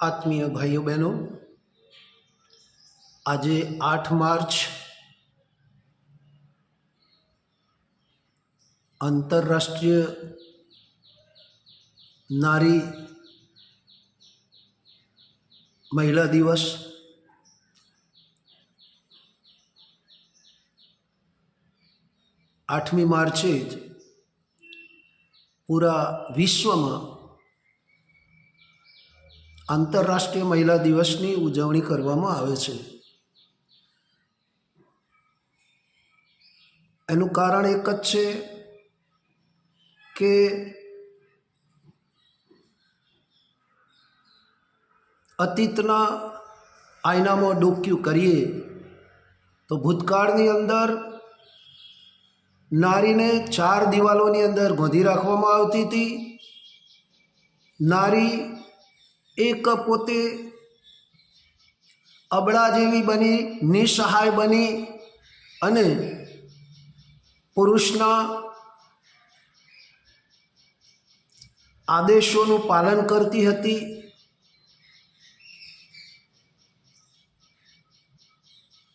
આત્મીય ભાઈઓ બહેનો, આજે આઠ માર્ચ આંતરરાષ્ટ્રીય નારી મહિલા દિવસ. આઠમી માર્ચે જ પૂરા વિશ્વમાં આંતરરાષ્ટ્રીય મહિલા દિવસની ઉજવણી કરવામાં આવે છે. એનું કારણ એક જ છે કે અતીતના આયનામાં ડોક્યું કરીએ તો ભૂતકાળની અંદર નારીને ચાર દિવાલોની અંદર ગોંધી રાખવામાં આવતી હતી. નારી એક પોતે અબળા જેવી બની, નિસહાય બની અને પુરુષના આદેશોનું પાલન કરતી હતી.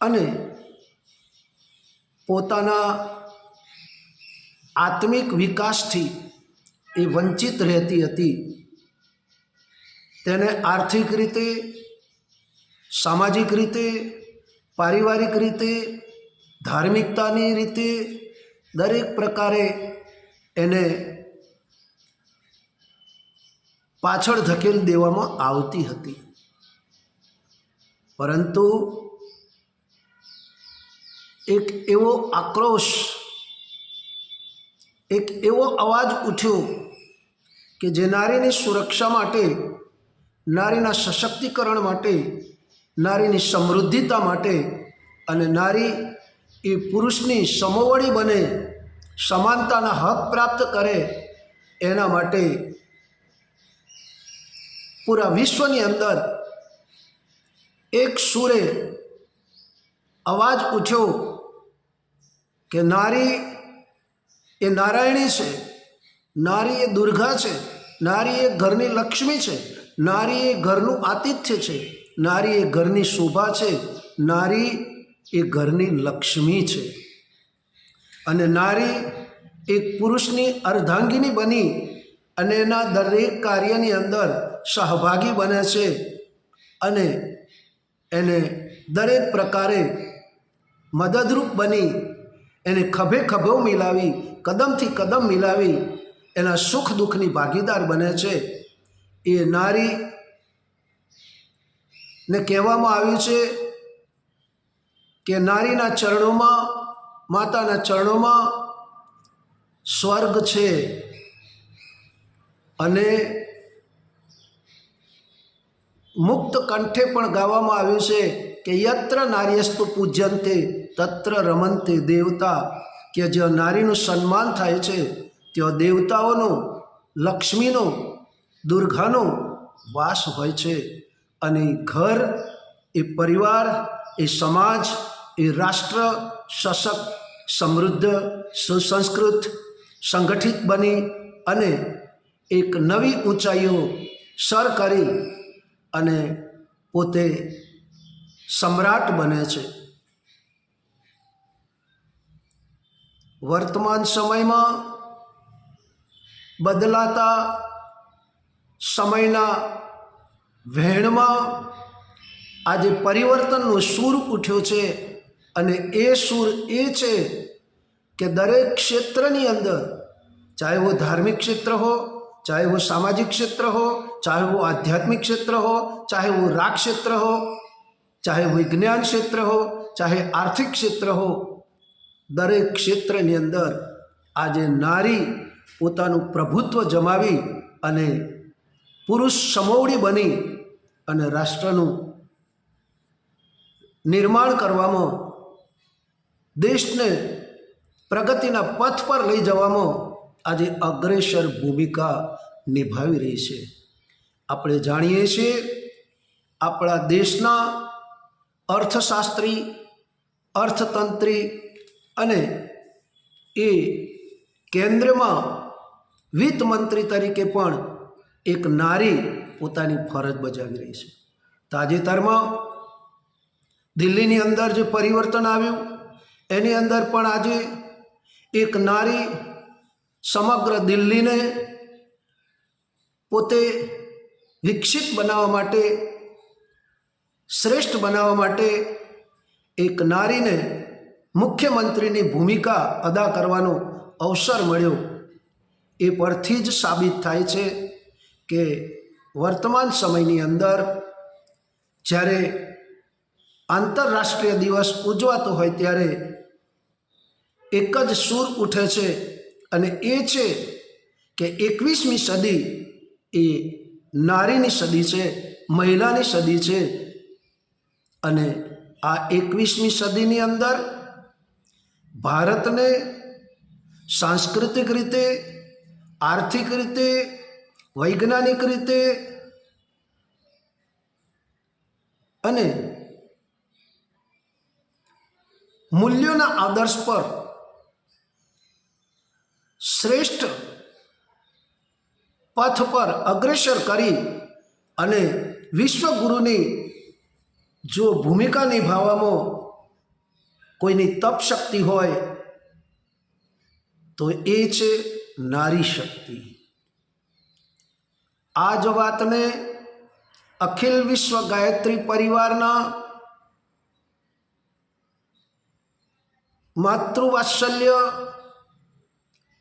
અને પોતાના આત્મિક વિકાસથી એ વંચિત રહેતી હતી. તેને આર્થિક રીતે, સામાજિક રીતે, પારિવારિક રીતે, ધાર્મિકતાની રીતે દરેક પ્રકારે એને પાછળ ધકેલ દેવામાં આવતી હતી. પરંતુ એક એવો આક્રોશ, એક એવો અવાજ ઉઠ્યો કે જે નારીની સુરક્ષા માટે નારીના સશક્તિકરણ માટે, નારીની સમૃદ્ધિતા માટે અને નારી એ પુરુષની સમોવડી બને, સમાનતાના હક પ્રાપ્ત કરે, એના માટે પૂરા વિશ્વની અંદર એક સુરે અવાજ ઉઠ્યો કે નારી એ નારાયણી છે, નારી એ દુર્ગા છે, નારી એ ઘરની લક્ષ્મી છે. નારી એ ઘરનું આતિથ્ય છે. નારી એ ઘરની શોભા છે. નારી એ ઘરની લક્ષ્મી છે. અને નારી એક પુરુષની અર્ધાંગીની બની અને એના દરેક કાર્યની અંદર સહભાગી બને છે અને એને દરેક પ્રકારે મદદરૂપ બની, એને ખભે ખભો મિલાવી, કદમથી કદમ મિલાવી, એના સુખ દુઃખની ભાગીદાર બને છે. એ નારી ને કહેવામાં આવ્યું છે કે નારીના ચરણોમાં, માતાના ચરણોમાં સ્વર્ગ છે અને મુક્ત કંઠે પણ ગાવામાં આવ્યું છે કે યત્ર નાર્યસ્તુ પૂજ્યંતે, તત્ર રમંતે દેવતા, કે જ્યાં નારીનું સન્માન થાય છે, ત્યાં દેવતાઓનો, લક્ષ્મીનો દુર્ગાનો વાસ હોય છે અને ઘર, એ પરિવાર, એ સમાજ, એ રાષ્ટ્ર સશક્ત સમૃદ્ધ, સુસંસ્કૃત, સંગઠિત બની અને એક નવી ઊંચાઈઓ સર કરી અને પોતે સમ્રાટ બને છે. વર્તમાન સમયમાં બદલાતા સમયના વહેણમાં આજે પરિવર્તનનો સૂર ઉઠ્યો છે અને એ સૂર એ છે કે દરેક ક્ષેત્રની અંદર, ચાહે હું ધાર્મિક ક્ષેત્ર હો, ચાહે હું સામાજિક ક્ષેત્ર હો, ચાહે હું આધ્યાત્મિક ક્ષેત્ર હો, ચાહે હું રાગ ક્ષેત્ર હો, ચાહે વિજ્ઞાન ક્ષેત્ર હો, ચાહે આર્થિક ક્ષેત્ર હો, દરેક ક્ષેત્રની અંદર આજે નારી પોતાનું પ્રભુત્વ જમાવી અને પુરુષ સમોવડી બની અને રાષ્ટ્રનું નિર્માણ કરવામાં દેશને પ્રગતિના પથ પર લઈ જવામાં આજે અગ્રેસર ભૂમિકા નિભાવી રહી છે. આપણે જાણીએ છીએ આપણા દેશના અર્થશાસ્ત્રી, અર્થતંત્રી અને એ કેન્દ્રમાં વિત્ત મંત્રી તરીકે પણ એક નારી પોતાની ફરજ બજાવી રહી છે. તાજેતરમાં દિલ્હીની અંદર જે પરિવર્તન આવ્યું, એની અંદર પણ આજે એક નારી સમગ્ર દિલ્હીને પોતે વિકસિત બનાવવા માટે, શ્રેષ્ઠ બનાવવા માટે એક નારીને મુખ્યમંત્રીની ભૂમિકા અદા કરવાનો અવસર મળ્યો, એ પરથી જ સાબિત થાય છે. કે વર્તમાન સમયની અંદર જ્યારે આંતરરાષ્ટ્રીય દિવસ ઉજવાતો હોય ત્યારે એક જ સૂર ઉઠે છે અને એ છે કે એકવીસમી સદી એ નારીની સદી છે, મહિલાની સદી છે અને આ એકવીસમી સદીની અંદર ભારતને સાંસ્કૃતિક રીતે, આર્થિક રીતે વૈજ્ઞાનિક રીતે અને મૂલ્યોના આદર્શ પર શ્રેષ્ઠ પથ પર અગ્રેસર કરી અને વિશ્વગુરુની જો ભૂમિકા નિભાવવામાં કોઈની તપ શક્તિ હોય, તો એ છે નારી શક્તિ. આ જ વાતને અખિલ વિશ્વ ગાયત્રી પરિવારના માતૃવાત્સલ્ય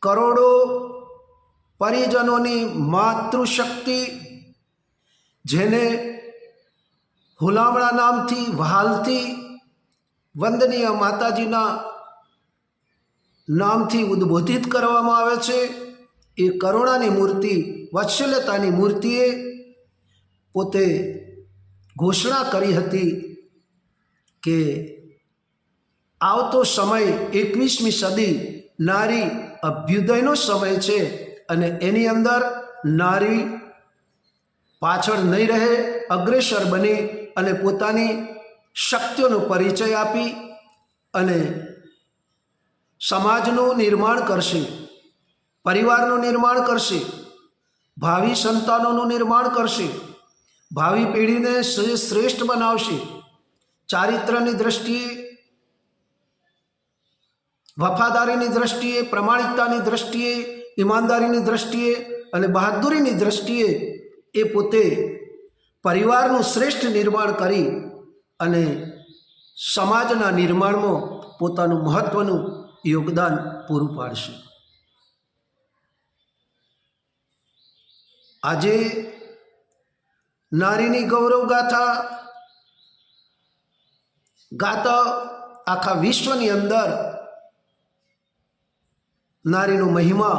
કરોડો પરિજનોની માતૃશક્તિ, જેને હુલામણા નામથી વહાલથી વંદનીય માતાજીના નામથી ઉદ્બોધિત કરવામાં આવે છે. એ કરુણાની મૂર્તિ, વાત્સલ્યતાની મૂર્તિએ પોતે ઘોષણા કરી હતી કે આવતો સમય એકવીસમી સદી નારી અભ્યુદયનો સમય છે અને એની અંદર નારી પાછળ નહીં રહે, અગ્રેસર બની અને પોતાની શક્તિઓનો પરિચય આપી અને સમાજનું નિર્માણ કરશે. પરિવારનું નિર્માણ કરશે. ભાવિ સંતાનોનું નિર્માણ કરશે. ભાવિ પેઢીને શ્રે- શ્રેષ્ઠ બનાવશે. ચારિત્રની દ્રષ્ટિએ, વફાદારીની દ્રષ્ટિએ, પ્રમાણિકતાની દ્રષ્ટિએ, ઈમાનદારીની દ્રષ્ટિએ અને બહાદુરીની દ્રષ્ટિએ એ પોતે પરિવારનું શ્રેષ્ઠ નિર્માણ કરી અને સમાજના નિર્માણમાં પોતાનું મહત્ત્વનું યોગદાન પૂરું પાડશે. આજે નારીની ગૌરવ ગાથા ગાતા આખા વિશ્વની અંદર નારીનો મહિમા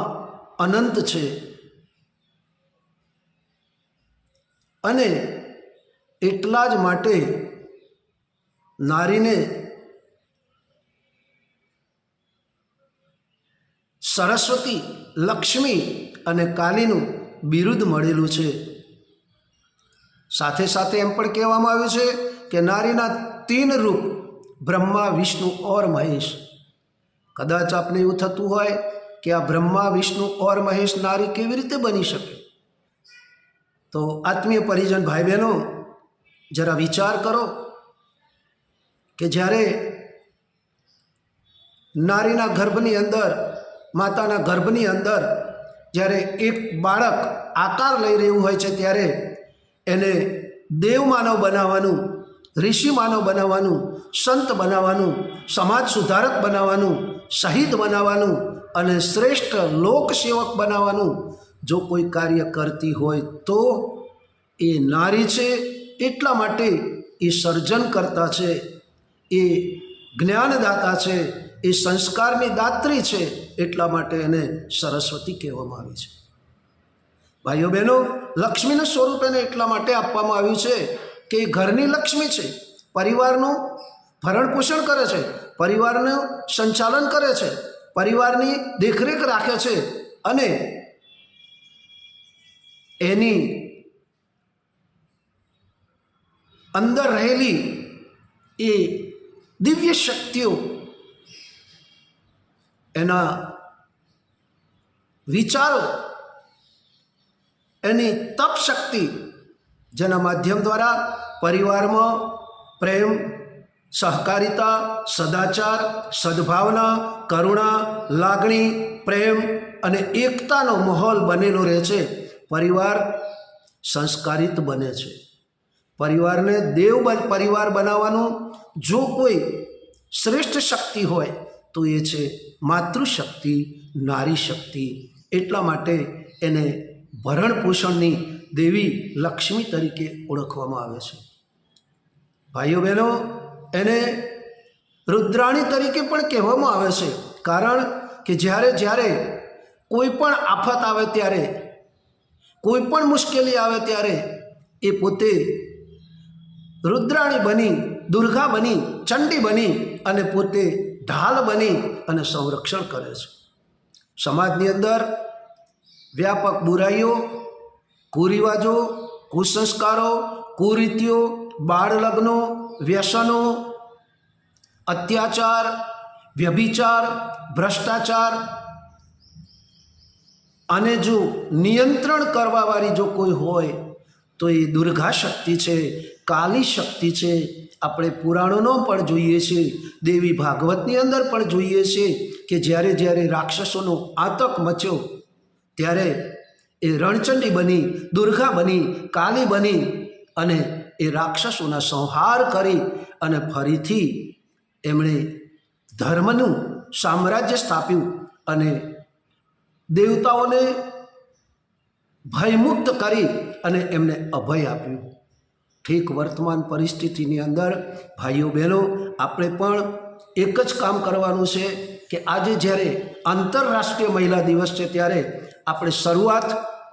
અનંત છે. અને એટલા જ માટે નારીને સરસ્વતી, લક્ષ્મી અને કાલીનું બિરુદ મળેલું છે. સાથે સાથે એમ પણ કહેવામાં આવ્યું છે કે નારીના તીન રૂપ, બ્રહ્મા, વિષ્ણુ ઓર મહેશ. કદાચ આપને એવું થતું હોય કે આ બ્રહ્મા, વિષ્ણુ ઓર મહેશ નારી કેવી રીતે બની શકે? તો આત્મીય પરિજન ભાઈ બહેનો જરા વિચાર કરો કે જ્યારે નારીના ગર્ભની અંદર, માતાના ગર્ભની અંદર જ્યારે એક બાળક આકાર લઈ રહ્યું હોય છે ત્યારે એને દેવ માનવ બનાવવાનું, ઋષિ માનવ બનાવવાનું, સંત બનાવવાનું, સમાજ સુધારક બનાવવાનું, શહીદ બનાવવાનું અને શ્રેષ્ઠ લોકસેવક બનાવવાનું જો કોઈ કાર્ય કરતી હોય તો એ નારી છે, એટલા માટે એ સર્જન કરતા છે, એ જ્ઞાનદાતા છે, એ સંસ્કારની દાત્રી છે એટલા માટે એને સરસ્વતી કહેવામાં આવી છે. ભાઈઓ બહેનો, લક્ષ્મીનું સ્વરૂપ એને એટલા માટે આપવામાં આવ્યું છે કે એ ઘરની લક્ષ્મી છે, પરિવારનું ભરણ પોષણ કરે છે, પરિવારનું સંચાલન કરે છે, પરિવારની દેખરેખ રાખે છે અને એની અંદર રહેલી એ દિવ્ય શક્તિઓ એના વિચારો, એની તપ શક્તિ જેના માધ્યમ દ્વારા પરિવારમાં પ્રેમ, સહકારિતા, સદાચાર, સદભાવના, કરુણા, લાગણી, પ્રેમ અને એકતાનો માહોલ બનેલો રહે છે. પરિવાર સંસ્કારિત બને છે. પરિવારને દેવ પરિવાર બનાવવાનું જો કોઈ શ્રેષ્ઠ શક્તિ હોય તો એ છે માતૃશક્તિ નારી શક્તિ એટલા માટે એને ભરણ પોષણની દેવી લક્ષ્મી તરીકે ઓળખવામાં આવે છે. ભાઈઓ બહેનો, એને રુદ્રાણી તરીકે પણ કહેવામાં આવે છે. કારણ કે જ્યારે જ્યારે કોઈ પણ આફત આવે ત્યારે, કોઈ પણ મુશ્કેલી આવે ત્યારે એ પોતે રુદ્રાણી બની, દુર્ગા બની, ચંડી બની અને પોતે ઢાલ બની અને સંરક્ષણ કરે છે. સમાજની અંદર વ્યાપક બુરાઈઓ, કુરિવાજો, કુસંસ્કારો, કુરીતિઓ, બાળલગ્નો, વ્યસનો, અત્યાચાર, વ્યભિચાર, ભ્રષ્ટાચાર અને જો નિયંત્રણ કરવાવાળી જો કોઈ હોય તો એ દુર્ગા શક્તિ છે, કાલી શક્તિ છે આપણે પુરાણોનો પણ જોઈએ છીએ દેવી ભાગવતની અંદર પણ જોઈએ છીએ કે જ્યારે જ્યારે રાક્ષસોનો આતંક મચ્યો, ત્યારે એ રણચંડી બની, દુર્ગા બની, કાલી બની અને એ રાક્ષસોના સંહાર કરી અને ફરીથી એમણે ધર્મનું સામ્રાજ્ય સ્થાપ્યું અને દેવતાઓને ભયમુક્ત કરી અને એમને અભય આપ્યું. ઠીક વર્તમાન પરિસ્થિતિની અંદર ભાઈઓ બહેનો, આપણે પણ એક જ કામ કરવાનું છે કે આજે જ્યારે આંતરરાષ્ટ્રીય મહિલા દિવસ છે ત્યારે આપણે શરૂઆત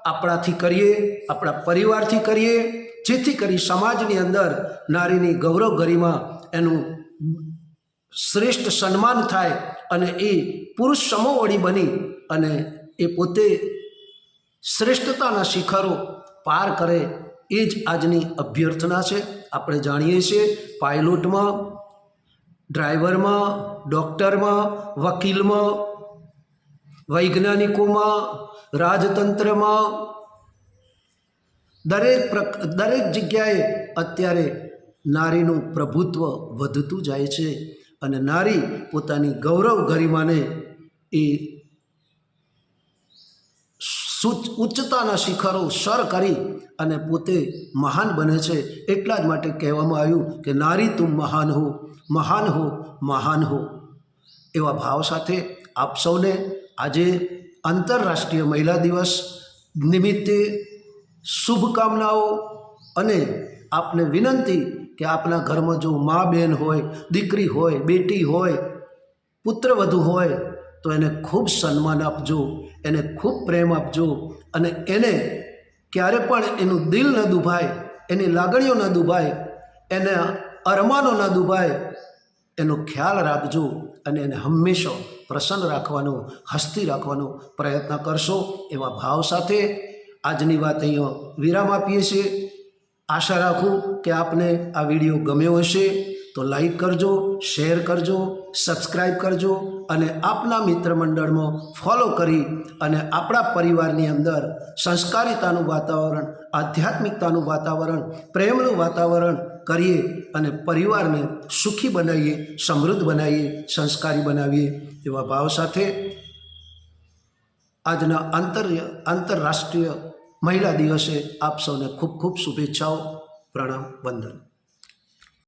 આપણાથી કરીએ, આપણા પરિવારથી કરીએ, જેથી કરી સમાજની અંદર નારીની ગૌરવ ગરિમા એનું શ્રેષ્ઠ સન્માન થાય અને એ પુરુષ સમોવડી બની અને એ પોતે શ્રેષ્ઠતાના શિખરો પાર કરે એ જ આજની અભ્યર્થના છે. આપણે જાણીએ છીએ પાયલોટમાં, ડ્રાઈવરમાં, ડૉક્ટરમાં, વકીલમાં, વૈજ્ઞાનિકોમાં, રાજતંત્રમાં, દરેક પ્રક, દરેક જગ્યાએ અત્યારે નારીનું પ્રભુત્વ વધતું જાય છે. અને નારી પોતાની ગૌરવ ગરિમાને એ ઉચ્ચતાના શિખરો સર કરી અને પોતે મહાન બને છે. એટલા જ માટે કહેવામાં આવ્યું કે, નારી તું મહાન હો મહાન હો મહાન હો. એવા ભાવ સાથે આપ સૌને આજે આંતરરાષ્ટ્રીય મહિલા દિવસ નિમિત્તે શુભકામનાઓ અને આપને વિનંતી કે આપના ઘરમાં જો મા બેન હોય, દીકરી હોય, બેટી હોય પુત્રવધુ હોય તો એને ખૂબ સન્માન આપજો, એને ખૂબ પ્રેમ આપજો અને એને ક્યારે પણ એનું દિલ ન દુભાય, એની લાગણીઓ ન દુભાય, એના અરમાનો ન દુભાય, એનો ખ્યાલ રાખજો અને એને હંમેશા પ્રસન્ન રાખવાનો, હસ્તી રાખવાનો પ્રયત્ન કરશો એવા ભાવ સાથે આજની વાત અહીંયા વિરામ આપીએ છીએ. આશા રાખું કે આપને આ વીડિયો ગમ્યો હશે તો લાઈક કરજો, શેર કરજો સબસ્ક્રાઈબ કરજો અને આપના મિત્ર મંડળમાં ફોલો કરી અને આપણા પરિવારની અંદર સંસ્કારિતાનું વાતાવરણ, આધ્યાત્મિકતાનું વાતાવરણ, પ્રેમનું વાતાવરણ કરીએ અને પરિવારને સુખી બનાવીએ, સમૃદ્ધ બનાવીએ, સંસ્કારી બનાવીએ એવા ભાવ સાથે આજના આંતર આંતરરાષ્ટ્રીય મહિલા દિવસે આપ સૌને ખૂબ ખૂબ શુભેચ્છાઓ, પ્રણામ, વંદન.